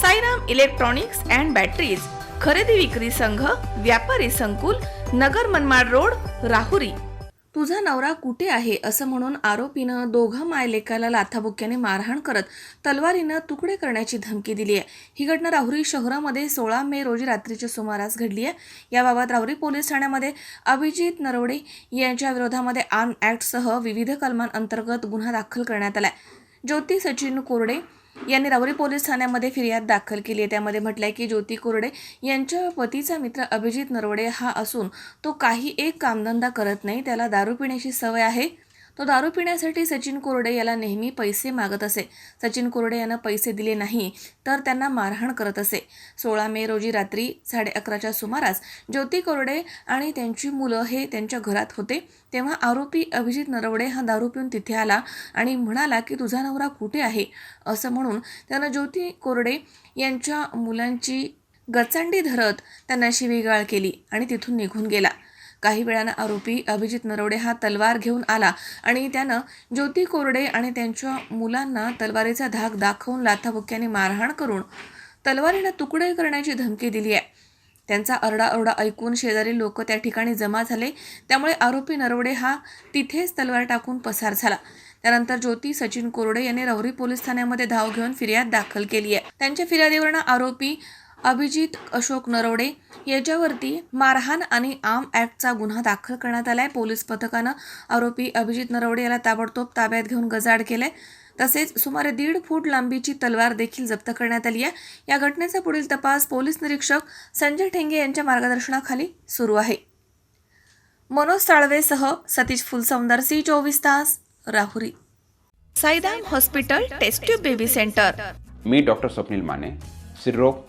Sairam electronics and batteries खरेदी विक्री संघ व्यापारी संकुल नगर मनमाड रोड राहुरी. तुझा नवरा कुठे आहे? असं म्हणून आरोपीनं दोघा मायलेकाला लाथाबुक्याने मारहाण करत तलवारीनं तुकडे करण्याची धमकी दिली आहे. ही घटना राहुरी शहरामध्ये सोळा मे रोजी रात्रीच्या सुमारास घडली आहे. याबाबत राहुरी पोलीस ठाण्यामध्ये अभिजित नरवडे यांच्या विरोधामध्ये आर्म ॲक्टसह विविध कलमांअंतर्गत गुन्हा दाखल करण्यात आलाय ज्योती सचिन कोरडे यांनी राहुरी पोलीस ठाण्यामध्ये फिर्याद दाखल केली आहे. त्यामध्ये म्हटलंय की ज्योती कोरडे यांच्या पतीचा मित्र अभिजित नरवडे हा असून तो काही एक कामधंदा करत नाही. त्याला दारू पिण्याची सवय आहे. तो दारू पिण्यासाठी सचिन कोरडे याला नेहमी पैसे मागत असे. सचिन कोरडे यांना पैसे दिले नाही तर त्यांना मारहाण करत असे. सोळा मे रोजी रात्री साडे अकराच्या सुमारास ज्योती कोरडे आणि त्यांची मुलं हे त्यांच्या घरात होते. तेव्हा आरोपी अभिजित नरवडे हा दारू पिऊन तिथे आला आणि म्हणाला की तुझा नवरा कुठे आहे? असं म्हणून त्यानं ज्योती कोरडे यांच्या मुलांची गचांडी धरत त्यांना शिवीगाळ केली आणि तिथून निघून गेला. काही वेळानं आरोपी अभिजित नरवडे हा तलवार घेऊन आला आणि त्यानं ज्योती कोरडे आणि त्यांच्या मुलांना तलवारीचा धाक दाखवून लाथाबुक्याने मारहाण करून तलवारीनं तुकडे करण्याची धमकी दिली आहे. त्यांचा अरडाओरडा ऐकून शेजारी लोक त्या ठिकाणी जमा झाले. त्यामुळे आरोपी नरवडे हा तिथेच तलवार टाकून पसार झाला. त्यानंतर ज्योती सचिन कोरडे यांनी रवरी पोलीस ठाण्यामध्ये धाव घेऊन फिर्याद दाखल केली आहे. त्यांच्या फिर्यादीवरनं आरोपी अभिजित अशोक नरवडे याच्यावरती मारहाण आणि आर्म ॲक्टचा गुन्हा दाखल करण्यात आलाय. पोलीस पथकानं आरोपी अभिजित नरवडे याला ताबडतोब ताब्यात घेऊन गजाड केलंय. तसेच सुमारे दीड फूट लांबीची तलवार देखील जप्त करण्यात आली आहे या घटनेचा पुढील तपास पोलीस निरीक्षक संजय ठेंगे यांच्या मार्गदर्शनाखाली सुरू आहे. मनोज साळवेसह सतीश फुलसौंदर सी चोवीस तास Rahuri. Saidham hospital test tube baby centre. मी डॉक्टर स्वप्नील माने सिरोग